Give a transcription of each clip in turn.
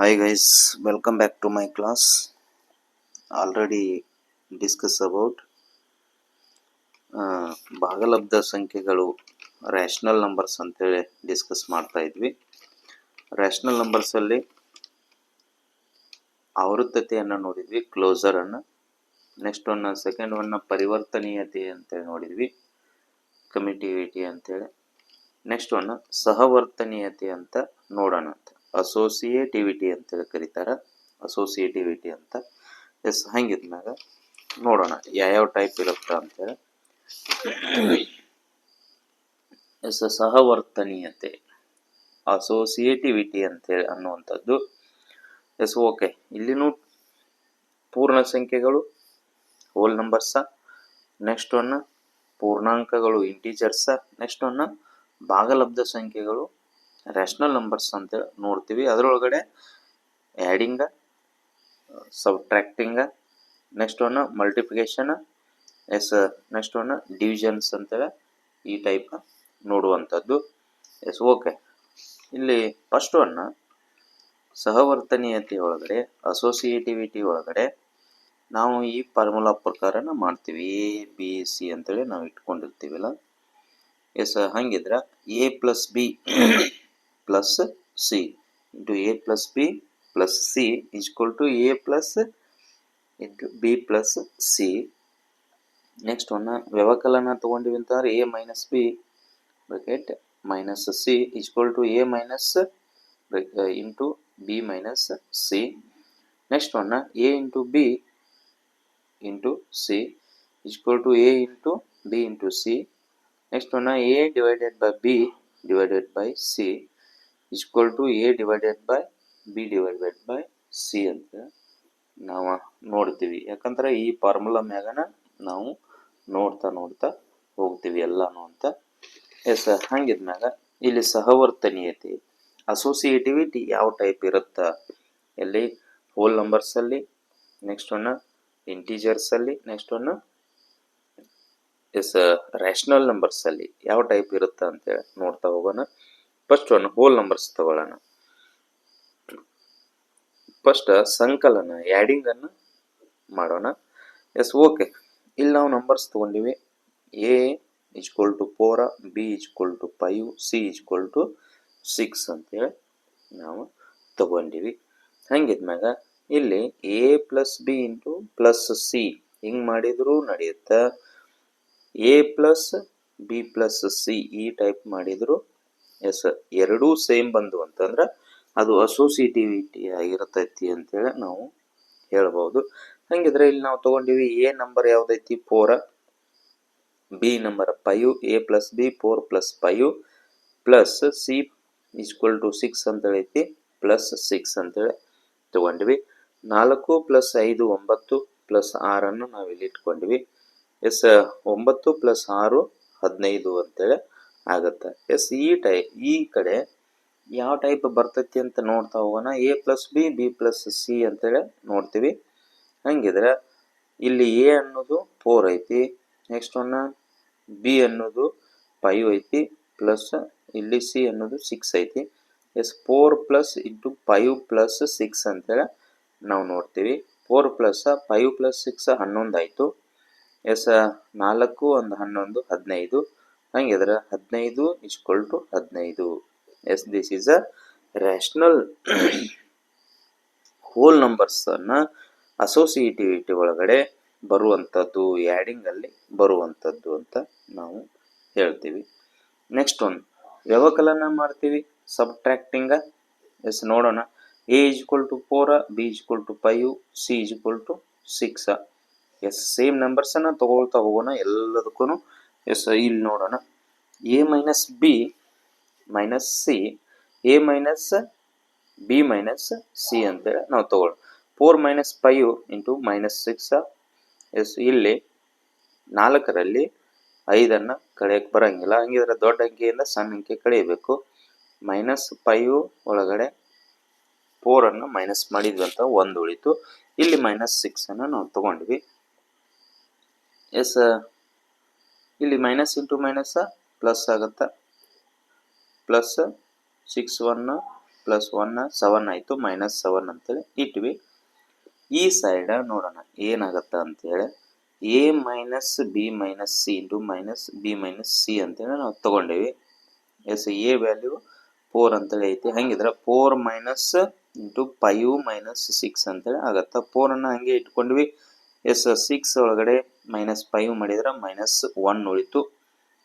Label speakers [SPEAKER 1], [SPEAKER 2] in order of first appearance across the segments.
[SPEAKER 1] Hi guys, welcome back to my class. Already discuss about ಭಾಗಲಬ್ಧ ಸಂಖ್ಯೆಗಳು rational numbers ಅಂತೇಳಿ discuss ಮಾಡ್ತಾ ಇದ್ವಿ. Rational numbers ಅಲ್ಲಿ ಆವೃತ್ತತೆಯನ್ನು ನೋಡಿದ್ವಿ ಕ್ಲೋಸರ್ ಅನ್ನ. ನೆಕ್ಸ್ಟ್ ಒನ್ ಸೆಕೆಂಡ್ ಒನ್ ಪರಿವರ್ತನೀಯತೆ ಅಂತೇಳಿ ನೋಡಿದ್ವಿ ಕಮಿಟಿವಿಟಿ ಅಂತೇಳಿ. ನೆಕ್ಸ್ಟ್ ಒನ್ ಸಹವರ್ತನೀಯತೆ ಅಂತ ನೋಡೋಣ ಅಂತ. ಅಸೋಸಿಯೇಟಿವಿಟಿ ಅಂತ ಕರೀತಾರ. ಅಸೋಸಿಯೇಟಿವಿಟಿ ಅಂತ, ಎಸ್, ಹಂಗಿದ್ಮ್ಯಾಗ ನೋಡೋಣ, ಯಾವ್ಯಾವ ಟೈಪ್ ಇರುತ್ತೆ ಅಂತೇಳಿ. ಎಸ್, ಸಹವರ್ತನೀಯತೆ ಅಸೋಸಿಯೇಟಿವಿಟಿ ಅಂತೇಳಿ ಅನ್ನುವಂಥದ್ದು. ಎಸ್, ಓಕೆ, ಇಲ್ಲಿನೂ ಪೂರ್ಣ ಸಂಖ್ಯೆಗಳು ಹೋಲ್ ನಂಬರ್ಸ ನೆಕ್ಸ್ಟ್ ಒನ್ ಪೂರ್ಣಾಂಕಗಳು ಇಂಟೀಜರ್ಸ ನೆಕ್ಸ್ಟ್ ಒನ್ ಭಾಗಲಬ್ಧ ಸಂಖ್ಯೆಗಳು ರ್ಯಾಷನಲ್ ನಂಬರ್ಸ್ ಅಂತ ನೋಡ್ತೀವಿ. ಅದರೊಳಗಡೆ adding subtracting next one multiplication yes next one divisions ಅಂತೇಳಿ ಈ ಟೈಪ್ ನೋಡುವಂಥದ್ದು. ಎಸ್ ಓಕೆ ಇಲ್ಲಿ ಫಸ್ಟ್ ಒನ್ ಸಹವರ್ತನೀಯತೆ ಒಳಗಡೆ ಅಸೋಸಿಯೇಟಿವಿಟಿ ಒಳಗಡೆ ನಾವು ಈ ಫಾರ್ಮುಲಾ ಪ್ರಕಾರನ ಮಾಡ್ತೀವಿ. ಎ ಬಿ ಸಿ ಅಂತೇಳಿ ನಾವು ಇಟ್ಕೊಂಡಿರ್ತೀವಲ್ಲ. ಎಸ್ ಹಂಗಿದ್ರೆ A plus B plus C into A plus B plus C equal to A plus into B plus C next one ವ್ಯವಕಲನ ತಗೊಂಡಿವಿ ಅಂತಂದ್ರೆ A minus B bracket minus C equal to A minus into B minus C next one A into B into C equal to A into B into C next one A divided by B divided by C equal to A divided by B divided by C ಅಂತ ನಾವು ನೋಡ್ತೀವಿ. ಯಾಕಂದ್ರೆ ಈ formula ಮ್ಯಾಗನ ನಾವು ನೋಡ್ತಾ ನೋಡ್ತಾ ಹೋಗ್ತೀವಿ ಎಲ್ಲಾನು ಅಂತ. ಎಸ್ ಹಂಗಿದ್ಮ್ಯಾಗ ಇಲ್ಲಿ ಸಹವರ್ತನೀಯತೆ ಅಸೋಸಿಯೇಟಿವಿಟಿ ಯಾವ ಟೈಪ್ ಇರುತ್ತಾ? ಎಲ್ಲಿ ಹೋಲ್ ನಂಬರ್ಸಲ್ಲಿ ನೆಕ್ಸ್ಟ್ ಒನ್ ಇಂಟೀಜರ್ಸಲ್ಲಿ ನೆಕ್ಸ್ಟ್ ಒನ್ ಎಸ್ ರ್ಯಾಷನಲ್ ನಂಬರ್ಸಲ್ಲಿ ಯಾವ ಟೈಪ್ ಇರುತ್ತೆ ಅಂತೇಳಿ ನೋಡ್ತಾ ಹೋಗೋಣ. ಫಸ್ಟ್ ಒನ್ ಹೋಲ್ ನಂಬರ್ಸ್ ತಗೊಳ್ಳೋಣ. ಫಸ್ಟ್ ಸಂಕಲನ ಆ್ಯಡಿಂಗ್ ಅನ್ನು ಮಾಡೋಣ. ಎಸ್ ಓಕೆ ಇಲ್ಲಿ ನಾವು numbers ತಗೊಂಡಿವಿ. A equal to four B equal to five C equal to six ಅಂತೇಳಿ ನಾವು ತಗೊಂಡಿವಿ. ಹಂಗಿದ್ಮ್ಯಾಗ ಇಲ್ಲಿ A plus B into plus C ಹಿಂಗೆ ಮಾಡಿದರೂ ನಡೆಯುತ್ತೆ? A plus B plus C ಈ ಟೈಪ್ ಮಾಡಿದ್ರು ಎಸ್, ಎರಡೂ ಸೇಮ್ ಬಂದು ಅಂತಂದ್ರೆ ಅದು ಅಸೋಸಿಯೇಟಿವಿಟಿ ಆಗಿರತೈತಿ ಅಂತೇಳಿ ನಾವು ಹೇಳ್ಬೋದು. ಹಂಗಿದ್ರೆ ಇಲ್ಲಿ ನಾವು ತಗೊಂಡಿವಿ A number ಯಾವ್ದೈತಿ? Four B number five A plus B four plus five plus C equal to six ಅಂತ ಐತಿ ಪ್ಲಸ್ ಸಿಕ್ಸ್ ಅಂತೇಳಿ ತಗೊಂಡ್ವಿ. ನಾಲ್ಕು ಪ್ಲಸ್ ಐದು, ಒಂಬತ್ತು ಪ್ಲಸ್ ಆರನ್ನು ನಾವು ಇಲ್ಲಿ ಇಟ್ಕೊಂಡ್ವಿ. ಎಸ್, ಒಂಬತ್ತು ಪ್ಲಸ್ ಆರು, ಹದಿನೈದು ಅಂತೇಳಿ ಆಗತ್ತೆ. ಎಸ್, ಈ ಟೈ, ಈ ಕಡೆ ಯಾವ ಟೈಪ್ ಬರ್ತೈತಿ ಅಂತ ನೋಡ್ತಾ ಹೋಗೋಣ. A plus B B plus C ಅಂತೇಳಿ ನೋಡ್ತೀವಿ. ಹಂಗಿದ್ರೆ ಇಲ್ಲಿ ಎ ಅನ್ನೋದು ಫೋರ್ ಐತಿ, ನೆಕ್ಸ್ಟ್ ಒನ್ ಬಿ ಅನ್ನೋದು ಫೈವ್ ಐತಿ, ಪ್ಲಸ್ ಇಲ್ಲಿ ಸಿ ಅನ್ನೋದು ಸಿಕ್ಸ್ ಐತಿ. Yes, four plus into five plus six ಅಂತೇಳಿ ನಾವು ನೋಡ್ತೀವಿ. Four plus five plus six ಹನ್ನೊಂದು ಆಯಿತು. ಎಸ್, ನಾಲ್ಕು ಒಂದು ಹನ್ನೊಂದು ಹದಿನೈದು. ಹಂಗಿದ್ರೆ ಹದಿನೈದು ಇಸ್ಕೊಲ್ ಟು ಹದಿನೈದು. Yes this is a rational whole ನಂಬರ್ಸನ್ನು associativity ಒಳಗಡೆ ಬರುವಂಥದ್ದು ಆ್ಯಡಿಂಗ್ ಅಲ್ಲಿ ಬರುವಂಥದ್ದು ಅಂತ ನಾವು ಹೇಳ್ತೀವಿ. ನೆಕ್ಸ್ಟ್ ಒನ್ ವ್ಯವಕಲನ ಮಾಡ್ತೀವಿ ಸಬ್ಟ್ರ್ಯಾಕ್ಟಿಂಗ ಎಸ್, ನೋಡೋಣ. A equal to four B equal to five C equal to six yes same ನಂಬರ್ಸನ್ನು ತಗೊಳ್ತಾ ಹೋಗೋಣ ಎಲ್ಲದಕ್ಕೂ ಎಸ್, ಇಲ್ಲಿ ನೋಡೋಣ. A minus B minus C A minus B minus C ಅಂತೇಳಿ ನಾವು ತಗೊಳ್ಳೋಣ four minus five into minus six yes ಇಲ್ಲಿ ನಾಲ್ಕರಲ್ಲಿ ಐದನ್ನು ಕಳೆಯಕ್ಕೆ ಬರೋಂಗಿಲ್ಲ. ಹಂಗಿದ್ರೆ ದೊಡ್ಡ ಅಂಕಿಯಿಂದ ಸಣ್ಣ ಅಂಕಿ ಕಳೆಯಬೇಕು. ಮೈನಸ್ ಫೈವ್ ಒಳಗಡೆ ಫೋರನ್ನು ಮೈನಸ್ ಮಾಡಿದ್ವಿ ಅಂತ ಒಂದು ಉಳಿತು. ಇಲ್ಲಿ ಮೈನಸ್ ಸಿಕ್ಸನ್ನು ನಾವು ತೊಗೊಂಡ್ವಿ. ಎಸ್ ಇಲ್ಲಿ ಮೈನಸ್ ಇಂಟು ಮೈನಸ್ ಪ್ಲಸ್ ಆಗುತ್ತೆ. Plus six one plus one seven ಆಯಿತು ಮೈನಸ್ ಸೆವೆನ್ ಅಂತೇಳಿ ಇಟ್ವಿ. ಈ ಸೈಡ ನೋಡೋಣ, ಏನಾಗತ್ತ ಅಂತೇಳಿ. A minus B minus C into minus B minus C ಅಂತೇಳಿ ನಾವು ತೊಗೊಂಡೇವಿ. ಎಸ್, ಎ ವ್ಯಾಲ್ಯೂ ಫೋರ್ ಅಂತೇಳಿ ಐತಿ. ಹಂಗಿದ್ರೆ four minus into five minus six ಅಂತೇಳಿ ಆಗತ್ತೆ. ಫೋರನ್ನು ಹಂಗೆ ಇಟ್ಕೊಂಡ್ವಿ. ಎಸ್ ಸಿಕ್ಸ್ ಒಳಗಡೆ ಮೈನಸ್ ಫೈವ್ ಮಾಡಿದ್ರೆ ಮೈನಸ್ ಒನ್ ಉಳಿತು.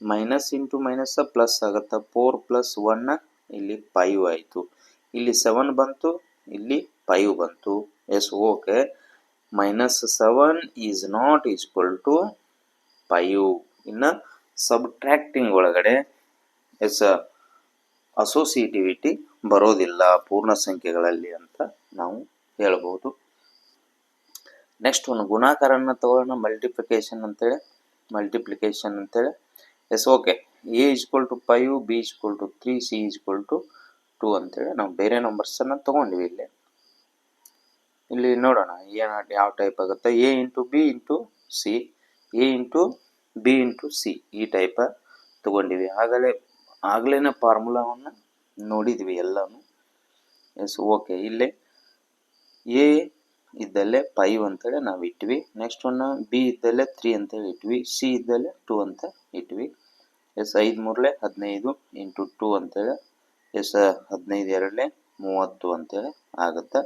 [SPEAKER 1] ಮೈನಸ್ ಇಂಟು ಮೈನಸ್ ಪ್ಲಸ್ ಆಗುತ್ತೆ. ಫೋರ್ ಪ್ಲಸ್ ಒನ್ ಇಲ್ಲಿ ಫೈವ್ ಆಯಿತು. ಇಲ್ಲಿ ಸೆವೆನ್ ಬಂತು, ಇಲ್ಲಿ ಫೈವ್ ಬಂತು. Yes okay minus seven is not equal to five ಇನ್ನು ಸಬ್ಟ್ರಾಕ್ಟಿಂಗ್ ಒಳಗಡೆ ಎಸ್ ಅಸೋಸಿಯೇಟಿವಿಟಿ ಬರೋದಿಲ್ಲ, ಪೂರ್ಣ ಸಂಖ್ಯೆಗಳಲ್ಲಿ ಅಂತ ನಾವು ಹೇಳ್ಬೋದು. ನೆಕ್ಸ್ಟ್ ಒಂದು ಗುಣಾಕಾರನ ತಗೊಳ್ಳೋಣ ಮಲ್ಟಿಪ್ಲಿಕೇಶನ್ ಅಂತೇಳಿ. ಮಲ್ಟಿಪ್ಲಿಕೇಶನ್ ಅಂತೇಳಿ. Yes, okay. A equal to five B equal to three C equal to two ಅಂತೇಳಿ ನಾವು ಬೇರೆ ನಂಬರ್ಸನ್ನು ತೊಗೊಂಡ್ವಿ ಇಲ್ಲಿ. ಇಲ್ಲಿ ನೋಡೋಣ ಏನ ಯಾವ ಟೈಪ್ ಆಗುತ್ತೆ? A into B into C A into B into C ಈ ಟೈಪ ತಗೊಂಡಿವಿ. ಆಗಲೇ ಆಗಲೇ ಫಾರ್ಮುಲಾವನ್ನು ನೋಡಿದ್ವಿ ಎಲ್ಲನೂ. Yes, okay. ಇಲ್ಲೇ ಎ ಇದ್ದಲ್ಲೇ ಫೈವ್ ಅಂತೇಳಿ ನಾವು ಇಟ್ವಿ. ನೆಕ್ಸ್ಟ್ ಒನ್ ಬಿ ಇದ್ದಲ್ಲೇ ತ್ರೀ ಅಂತೇಳಿ ಇಟ್ವಿ. ಸಿ ಇದ್ದಲ್ಲೇ ಟೂ ಅಂತ ಇಟ್ವಿ ಎಸ್ ಐದು ಮೂರಲೆ, ಹದಿನೈದು ಇಂಟು ಟು ಅಂತೇಳಿ, ಎಸ್ ಹದಿನೈದು ಎರಡಲೆ, ಮೂವತ್ತು ಅಂತೇಳಿ ಆಗುತ್ತೆ.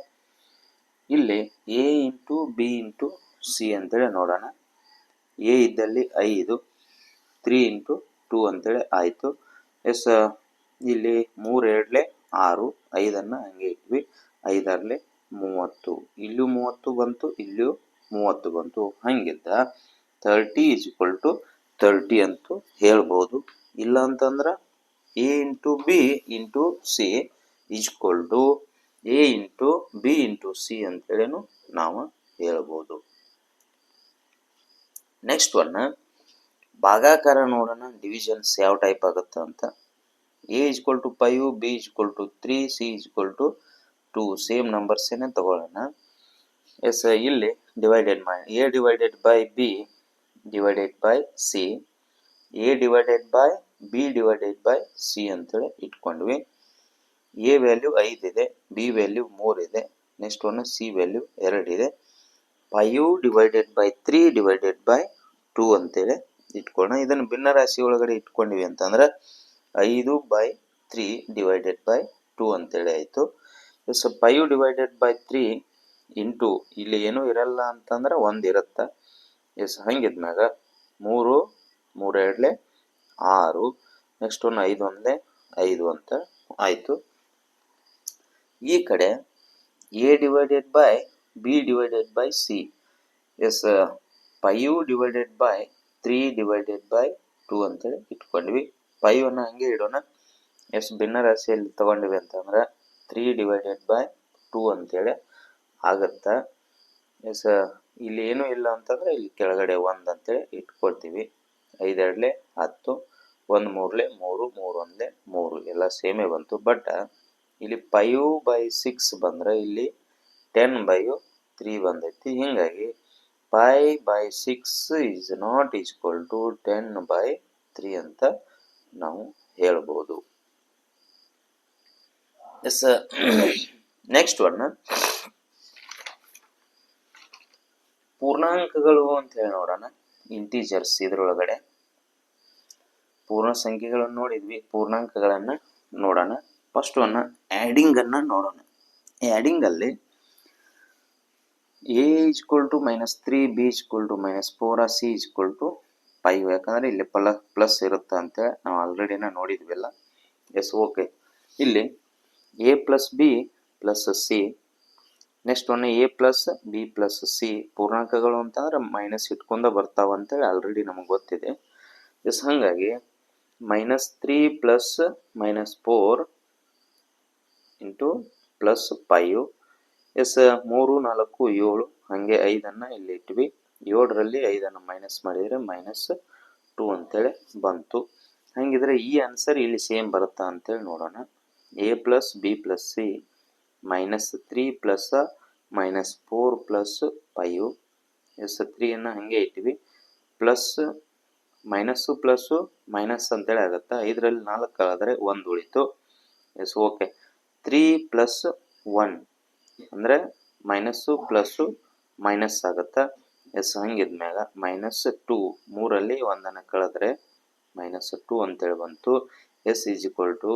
[SPEAKER 1] ಇಲ್ಲಿ A into B into C ಅಂತೇಳಿ ನೋಡೋಣ. ಎ ಇದ್ದಲ್ಲಿ ಐದು, ತ್ರೀ ಇಂಟು ಟೂ ಅಂತೇಳಿ ಆಯಿತು. ಎಸ್ ಇಲ್ಲಿ ಮೂರು ಆರು, ಐದನ್ನು ಹಂಗೆ ಇಟ್ವಿ ಐದರಲೆ, ಮೂವತ್ತು. ಇಲ್ಲೂ ಮೂವತ್ತು ಬಂತು, ಇಲ್ಲೂ ಮೂವತ್ತು ಬಂತು. ಹಂಗಿದ್ದ thirty is equal to thirty ಅಂತೂ ಹೇಳ್ಬೋದು. ಇಲ್ಲ ಅಂತಂದ್ರೆ A into B into C equal to A into B into C ಅಂತೇಳಿನು ನಾವು ಹೇಳ್ಬೋದು. ನೆಕ್ಸ್ಟ್ ಒನ್ ಭಾಗಾಕಾರ ನೋಡೋಣ ಡಿವಿಷನ್ಸ್ ಯಾವ ಟೈಪ್ ಆಗುತ್ತೆ ಅಂತ. A equal to five B equal to three C equal to two same ನಂಬರ್ಸೇನೆ ತಗೊಳ್ಳೋಣ. ಎಸ್, ಇಲ್ಲಿ ಡಿವೈಡೆಡ್ ಮಾಡಿ A divided by B divided by C A divided by B divided by C ಅಂತೇಳಿ ಇಟ್ಕೊಂಡ್ವಿ. A value ಐದಿದೆ B value ಮೂರಿದೆ next one C value ಎರಡಿದೆ five divided by three divided by two ಅಂತೇಳಿ ಇಟ್ಕೊಳ್ಳೋಣ. ಇದನ್ನು ಭಿನ್ನ ರಾಶಿ ಒಳಗಡೆ ಇಟ್ಕೊಂಡ್ವಿ ಅಂತಂದ್ರೆ ಐದು by three divided by two ಅಂತೇಳಿ ಆಯಿತು. So five divided by three into ಇಲ್ಲಿ ಏನೂ ಇರಲ್ಲ ಅಂತಂದ್ರೆ ಒಂದು ಇರುತ್ತೆ. ಎಸ್ ಹಂಗಿದ್ಮ್ಯಾಗ ಮೂರು ಮೂರು ಎರಡಲೆ, ಆರು, ನೆಕ್ಸ್ಟ್ ಒಂದು ಐದು ಒಂದೇ ಐದು ಅಂತ ಆಯಿತು. ಈ ಕಡೆ A divided by B divided by C. Yes five divided by three divided by two ಅಂತೇಳಿ ಇಟ್ಕೊಂಡ್ವಿ. ಫೈವನ್ನು ಹಂಗೆ ಇಡೋಣ. ಎಸ್, ಭಿನ್ನ ರಾಶಿಯಲ್ಲಿ ತಗೊಂಡಿವಿ ಅಂತಂದ್ರೆ ತ್ರೀ ಡಿವೈಡೆಡ್ ಬೈ ಟೂ ಅಂತೇಳಿ ಆಗತ್ತೆ. ಎಸ್ ಇಲ್ಲಿ ಏನು ಇಲ್ಲ ಅಂತಂದ್ರೆ ಇಲ್ಲಿ ಕೆಳಗಡೆ ಒಂದು ಅಂತೇಳಿ ಇಟ್ಕೊಳ್ತೀವಿ. ಐದೆರಡಲೆ ಹತ್ತು, ಒಂದು ಮೂರಲೆ ಮೂರು ಮೂರು ಒಂದ್ಲೆ ಮೂರು, ಎಲ್ಲ ಸೇಮೇ ಬಂತು. ಬಟ್ ಇಲ್ಲಿ ಫೈವ್ ಬೈ ಸಿಕ್ಸ್ ಬಂದ್ರೆ ಇಲ್ಲಿ ಟೆನ್ ಬೈ ತ್ರೀ ಬಂದೈತಿ. ಹೀಗಾಗಿ five by six is not equal to ten by three ಅಂತ ನಾವು ಹೇಳ್ಬೋದು. ಎಸ್ ನೆಕ್ಸ್ಟ್ ಒನ್ ಪೂರ್ಣಾಂಕಗಳು ಅಂತ ಹೇಳಿ ನೋಡೋಣ. ಇಂಟೀಜರ್ಸ್ ಇದ್ರೊಳಗಡೆ ಪೂರ್ಣ ಸಂಖ್ಯೆಗಳನ್ನು ನೋಡಿದ್ವಿ. ಪೂರ್ಣಾಂಕಗಳನ್ನು ನೋಡೋಣ. ಫಸ್ಟ್ ಒನ್ನ ಆ್ಯಡಿಂಗನ್ನು ನೋಡೋಣ. ಆ್ಯಡಿಂಗಲ್ಲಿ A equal to minus three B equal to minus four C equal to five ಯಾಕಂದರೆ ಇಲ್ಲಿ ಪ್ಲ ಪ್ಲಸ್ ಇರುತ್ತೆ ಅಂತೇಳಿ ನಾವು ಆಲ್ರೆಡಿನ ನೋಡಿದ್ವಿಲ್ಲ ಎಸ್ ಓಕೆ ಇಲ್ಲಿ A plus B plus C next one A plus B plus C ಪೂರ್ಣಾಂಕಗಳು ಅಂತಂದ್ರೆ ಮೈನಸ್ ಇಟ್ಕೊಂಡ ಬರ್ತಾವ ಅಂತೇಳಿ ಆಲ್ರೆಡಿ ನಮಗೆ ಗೊತ್ತಿದೆ. ಎಸ್ ಹಾಗಾಗಿ minus three plus minus four into plus five yes ಮೂರು, ನಾಲ್ಕು, ಏಳು, ಹಾಗೆ ಐದನ್ನು ಇಲ್ಲಿ ಇಟ್ವಿ. ಏಳರಲ್ಲಿ ಐದನ್ನು ಮೈನಸ್ ಮಾಡಿದರೆ ಮೈನಸ್ ಟೂ ಅಂತೇಳಿ ಬಂತು. ಹಾಗಿದ್ರೆ ಈ ಆನ್ಸರ್ ಇಲ್ಲಿ ಸೇಮ್ ಬರುತ್ತಾ ಅಂತೇಳಿ ನೋಡೋಣ. A plus B plus C minus three plus minus four plus five yes ತ್ರೀಯನ್ನು ಹಾಗೆ ಇಟ್ಟಿವಿ. ಪ್ಲಸ್ ಮೈನಸ್ಸು ಪ್ಲಸ್ಸು ಮೈನಸ್ ಅಂತೇಳಿ ಆಗುತ್ತೆ. ಐದರಲ್ಲಿ ನಾಲ್ಕು ಆದರೆ ಒಂದು ಉಳಿತು. Yes okay three plus one ಅಂದರೆ ಮೈನಸ್ಸು ಪ್ಲಸ್ಸು ಮೈನಸ್ ಆಗುತ್ತೆ. ಎಸ್ ಹಂಗಿದ್ಮ್ಯಾಗ ಮೈನಸ್ ಟೂ ಮೂರಲ್ಲಿ ಒಂದನ್ನು ಕಳೆದ್ರೆ ಮೈನಸ್ ಟು ಅಂತೇಳಿ ಬಂತು. Yes is equal to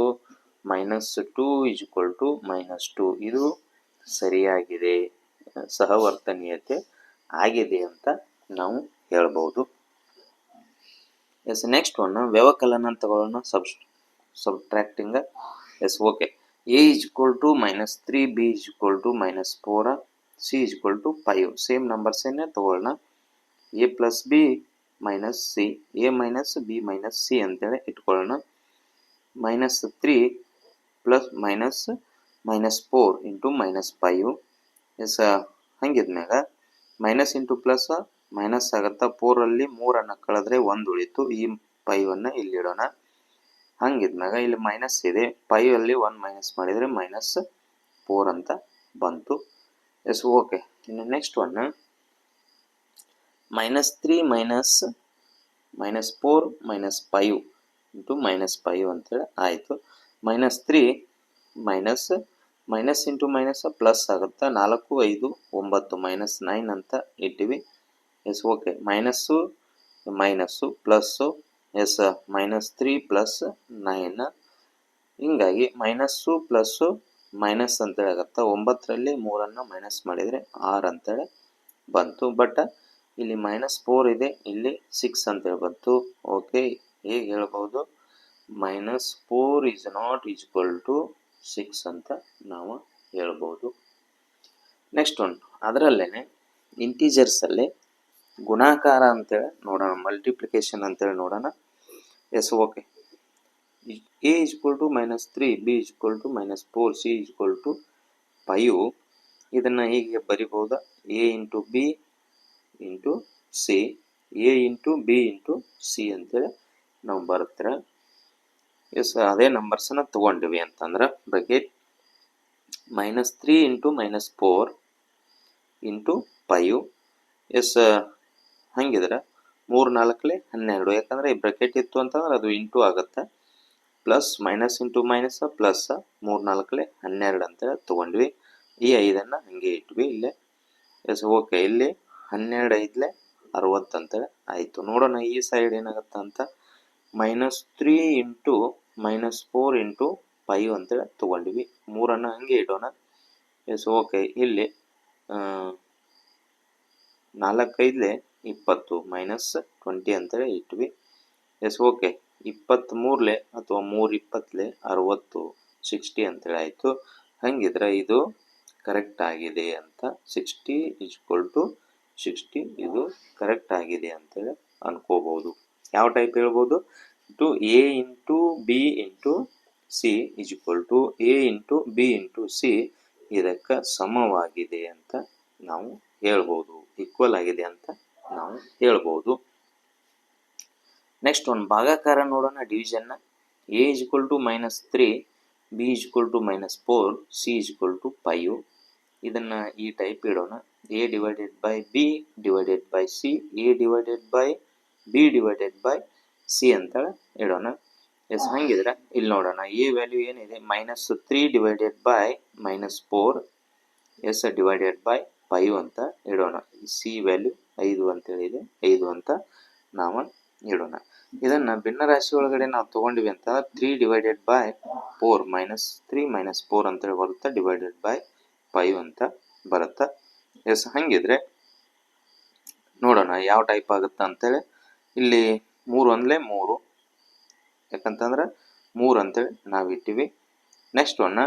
[SPEAKER 1] minus two is equal to minus two ಇದು ಸರಿಯಾಗಿದೆ ಸಹವರ್ತನೀಯತೆ ಆಗಿದೆ ಅಂತ ನಾವು ಹೇಳ್ಬೋದು. ಎಸ್ ನೆಕ್ಸ್ಟ್ ಒನ್ ವ್ಯವಕಲನ ತಗೊಳ್ಳೋಣ sub subtracting yes okay A is equal to minus three B is equal to minus four C is equal to five same ನಂಬರ್ಸನ್ನೇ ತಗೊಳ್ಳೋಣ A plus B minus C A minus B minus C ಅಂತೇಳಿ ಇಟ್ಕೊಳ್ಳೋಣ. Minus three plus minus minus four into minus five yes ಹಂಗಿದ್ಮ್ಯಾಗ minus into plus minus ಆಗುತ್ತಾ ಫೋರಲ್ಲಿ ಮೂರನ್ನು ಕಳೆದ್ರೆ ಒಂದು ಉಳಿತು. ಈ ಫೈವನ್ನು ಇಲ್ಲಿ ಇಡೋಣ. ಹಂಗಿದ್ಮ್ಯಾಗ ಇಲ್ಲಿ ಮೈನಸ್ ಇದೆ. ಫೈವಲ್ಲಿ ಒನ್ ಮೈನಸ್ ಮಾಡಿದರೆ ಮೈನಸ್ ಫೋರ್ ಅಂತ ಬಂತು. ಎಸ್ ಓಕೆ ಇನ್ನು next one minus three minus minus four minus five into minus five ಅಂತೇಳಿ ಆಯಿತು. Minus three minus minus into minus plus ಆಗುತ್ತೆ ನಾಲ್ಕು, ಐದು, ಒಂಬತ್ತು, ಮೈನಸ್ ನೈನ್ ಅಂತ ಇಟ್ಟಿವಿ. Yes, okay. Minus minus, plus, yes, minus three plus nine. ಹಿಂಗಾಗಿ minus, plus, minus ಅಂತೇಳಿ ಆಗುತ್ತೆ ಒಂಬತ್ತರಲ್ಲಿ ಮೂರನ್ನು ಮೈನಸ್ ಮಾಡಿದರೆ ಆರು ಅಂತೇಳಿ ಬಂತು. ಬಟ್ ಇಲ್ಲಿ ಮೈನಸ್ ಫೋರ್ ಇದೆ, ಇಲ್ಲಿ ಸಿಕ್ಸ್ ಅಂತೇಳಿ ಬಂತು. ಓಕೆ, ಹೇಗೆ ಹೇಳ್ಬೋದು? Minus four is not equal to six ಅಂತ ನಾವು ಹೇಳ್ಬೋದು. ನೆಕ್ಸ್ಟ್ ಒನ್ ಅದರಲ್ಲೇ ಇಂಟೀಜರ್ಸಲ್ಲಿ ಗುಣಾಕಾರ ಅಂತೇಳಿ ನೋಡೋಣ ಮಲ್ಟಿಪ್ಲಿಕೇಶನ್ ಅಂತೇಳಿ ನೋಡೋಣ. Yes okay A equal to minus three B equal to minus four C equal to five ಇದನ್ನು ಹೀಗೆ ಬರಿಬೋದಾ? A into B into C A into B into C ಅಂತೇಳಿ ನಾವು ಬರ್ತಾರೆ ಎಸ್ ಅದೇ ನಂಬರ್ಸನ್ನು ತೊಗೊಂಡಿವಿ ಅಂತಂದ್ರೆ bracket minus three into minus four into five yes ಹಾಗಿದ್ರೆ ಮೂರು ನಾಲ್ಕಲೆ ಹನ್ನೆರಡು. ಯಾಕಂದರೆ ಈ ಬ್ರಕೆಟ್ ಇತ್ತು ಅಂತಂದ್ರೆ ಅದು ಇಂಟು ಆಗುತ್ತೆ. Plus minus into minus plus ಮೂರು ನಾಲ್ಕಲೆ ಹನ್ನೆರಡು ಅಂತೇಳಿ ತೊಗೊಂಡ್ವಿ. ಈ ಐದನ್ನು ಹಂಗೆ ಇಟ್ವಿ ಇಲ್ಲೇ. ಎಸ್ ಓಕೆ ಇಲ್ಲಿ ಹನ್ನೆರಡು ಐದಲೆ ಅರವತ್ತು ಅಂತೇಳಿ ಆಯಿತು. ನೋಡೋಣ ಈ ಸೈಡ್ ಏನಾಗುತ್ತೆ ಅಂತ. Minus three into minus four into five ಅಂತೇಳಿ ತೊಗೊಂಡಿವಿ. ಮೂರನ್ನು ಹಂಗೆ ಇಡೋಣ. ಎಸ್ ಓಕೆ ಇಲ್ಲಿ ನಾಲ್ಕೈದಲೆ ಇಪ್ಪತ್ತು ಮೈನಸ್ ಟ್ವೆಂಟಿ ಅಂತೇಳಿ ಇಟ್ವಿ. ಎಸ್ ಓಕೆ ಇಪ್ಪತ್ತ್ಮೂರಲೆ ಅಥವಾ ಮೂರು ಇಪ್ಪತ್ತಲೆ ಅರವತ್ತು ಸಿಕ್ಸ್ಟಿ ಅಂತೇಳಿ ಆಯಿತು. ಹಂಗಿದ್ರೆ ಇದು ಕರೆಕ್ಟ್ ಆಗಿದೆ ಅಂತ. ಸಿಕ್ಸ್ಟಿ ಈಕ್ವಲ್ ಟು ಸಿಕ್ಸ್ಟಿ ಇದು ಕರೆಕ್ಟ್ ಆಗಿದೆ ಅಂತೇಳಿ ಅನ್ಕೋಬೋದು. ಯಾವ ಟೈಪ್ ಹೇಳ್ಬೋದು? To A into B into C is equal to A into B into C ಇದಕ್ಕೆ ಸಮವಾಗಿದೆ ಅಂತ ನಾವು ಹೇಳ್ಬೋದು. ಈಕ್ವಲ್ ಆಗಿದೆ ಅಂತ ನಾವು ಹೇಳ್ಬೋದು. ನೆಕ್ಸ್ಟ್ ಒಂದು ಭಾಗಾಕಾರ ನೋಡೋಣ. ಡಿವಿಷನ್ನ A is equal to minus three B is equal to minus four C is equal to five ಇದನ್ನು ಈ ಟೈಪ್ ಇಡೋಣ. A divided by B divided by C A divided by B divided by C ಅಂತೇಳಿ ಇಡೋಣ yes ಹಂಗಿದ್ರೆ ಇಲ್ಲಿ ನೋಡೋಣ. A value ಏನಿದೆ? Minus three divided by minus four yes divided by five ಅಂತ ಇಡೋಣ ಸಿ ವ್ಯಾಲ್ಯೂ ಐದು ಅಂತೇಳಿದೆ. ಐದು ಅಂತ ನಾವು ಇಡೋಣ ಇದನ್ನು ಭಿನ್ನರಾಶಿ ಒಳಗಡೆ ನಾವು ತೊಗೊಂಡಿವಿ ಅಂತ three divided by four minus three minus four ಅಂತೇಳಿ ಬರುತ್ತೆ? ಡಿವೈಡೆಡ್ ಬೈ ಫೈವ್ ಅಂತ ಬರುತ್ತೆ? ಎಸ್ ಹಂಗಿದ್ರೆ ನೋಡೋಣ ಯಾವ ಟೈಪ್ ಆಗುತ್ತೆ ಅಂತೇಳಿ. ಇಲ್ಲಿ ಮೂರು ಒಂದಲೇ ಮೂರು. ಯಾಕಂತಂದ್ರೆ ಮೂರು ಅಂತೇಳಿ ನಾವು ಇಟ್ಟಿವಿ. ನೆಕ್ಸ್ಟ್ ಒನ್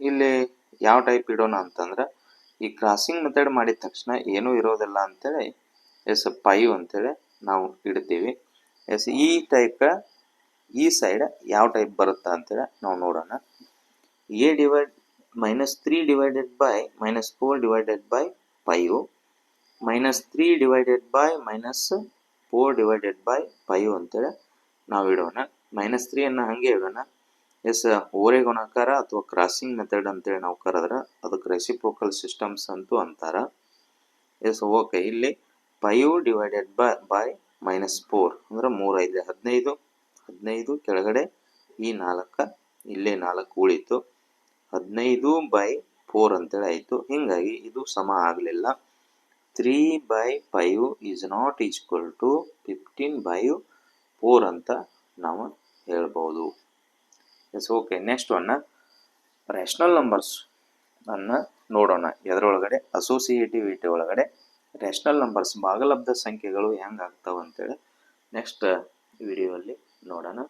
[SPEAKER 1] ಇಲ್ಲಿ ಯಾವ ಟೈಪ್ ಇಡೋಣ ಅಂತಂದ್ರೆ, ಈ ಕ್ರಾಸಿಂಗ್ ಮೆಥಡ್ ಮಾಡಿದ ತಕ್ಷಣ ಏನೂ ಇರೋದಿಲ್ಲ ಅಂತೇಳಿ ಎಸ್ ಪೈವ್ ಅಂತೇಳಿ ನಾವು ಇಡ್ತೀವಿ. ಎಸ್ ಈ ಟೈಪ್ ಈ ಸೈಡ್ ಯಾವ ಟೈಪ್ ಬರುತ್ತಾ ಅಂತೇಳಿ ನಾವು ನೋಡೋಣ. A divide minus three divided by minus four divided by five minus three divided by minus four divided by five ಅಂತೇಳಿ ನಾವು ಇಡೋಣ. ಮೈನಸ್ ತ್ರೀಯನ್ನು ಹಾಗೆ ಇಡೋಣ. ಎಸ್ ಓರೆ ಗುಣಾಕಾರ ಅಥವಾ ಕ್ರಾಸಿಂಗ್ ಮೆಥಡ್ ಅಂತೇಳಿ ನಾವು ಕರೆದ್ರೆ ಅದಕ್ಕೆ ರೆಸಿಪ್ರೋಕಲ್ ಸಿಸ್ಟಮ್ಸ್ ಅಂತೂ ಅಂತಾರ. ಎಸ್ ಓಕೆ ಇಲ್ಲಿ five divided by by minus four ಅಂದ್ರೆ ಐದು, ಹದಿನೈದು ಹದಿನೈದು ಕೆಳಗಡೆ ಈ ನಾಲ್ಕು, ಇಲ್ಲೇ ನಾಲ್ಕು ಉಳಿತು. ಹದಿನೈದು ಬೈ ಫೋರ್ ಅಂತೇಳಿ ಆಯಿತು. ಹೀಗಾಗಿ ಇದು ಸಮ ಆಗಲಿಲ್ಲ. Three by five is not equal to fifteen by four ಅಂತ ನಾವು ಹೇಳ್ಬೋದು. ಎಸ್ ಓಕೆ ನೆಕ್ಸ್ಟ್ ಒನ್ನ ರ್ಯಾಷನಲ್ ನಂಬರ್ಸ್ ಅನ್ನು ನೋಡೋಣ. ಎದರೊಳಗಡೆ ಅಸೋಸಿಯೇಟಿವಿಟಿ ಒಳಗಡೆ ರ್ಯಾಷನಲ್ ನಂಬರ್ಸ್ ಭಾಗಲಬ್ಧ ಸಂಖ್ಯೆಗಳು ಹೆಂಗೆ ಆಗ್ತಾವೆ ಅಂತೇಳಿ ನೆಕ್ಸ್ಟ್ ವಿಡಿಯೋಲ್ಲಿ ನೋಡೋಣ.